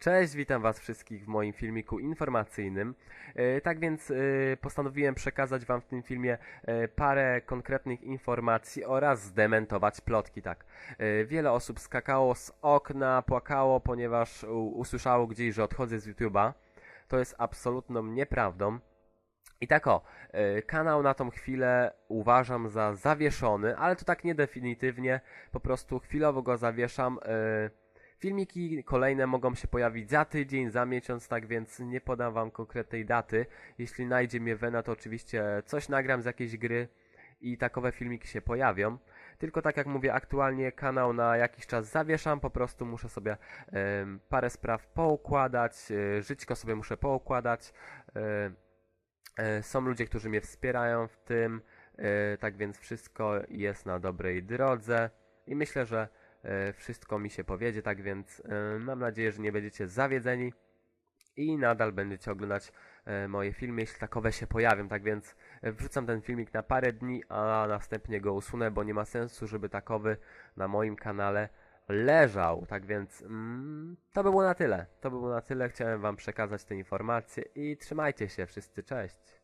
Cześć, witam Was wszystkich w moim filmiku informacyjnym. E, Tak więc e, postanowiłem przekazać Wam w tym filmie e, parę konkretnych informacji oraz zdementować plotki. Tak, wiele osób skakało z okna, płakało, ponieważ usłyszało gdzieś, że odchodzę z YouTube'a. To jest absolutną nieprawdą. I tak o, kanał na tą chwilę uważam za zawieszony, ale to tak nie definitywnie, po prostu chwilowo go zawieszam. e, Filmiki kolejne mogą się pojawić za tydzień, za miesiąc, tak więc nie podam wam konkretnej daty. Jeśli najdzie mnie wena, to oczywiście coś nagram z jakiejś gry i takowe filmiki się pojawią. Tylko tak jak mówię, aktualnie kanał na jakiś czas zawieszam, po prostu muszę sobie em, parę spraw poukładać, e, żyćko sobie muszę poukładać. e, są ludzie, którzy mnie wspierają w tym, tak więc wszystko jest na dobrej drodze i myślę, że wszystko mi się powiedzie, tak więc e, mam nadzieję, że nie będziecie zawiedzeni i nadal będziecie oglądać e, moje filmy, jeśli takowe się pojawią, tak więc e, wrzucam ten filmik na parę dni, a następnie go usunę, bo nie ma sensu, żeby takowy na moim kanale leżał, tak więc mm, to by było na tyle, to by było na tyle, chciałem wam przekazać te informacje i trzymajcie się wszyscy, cześć!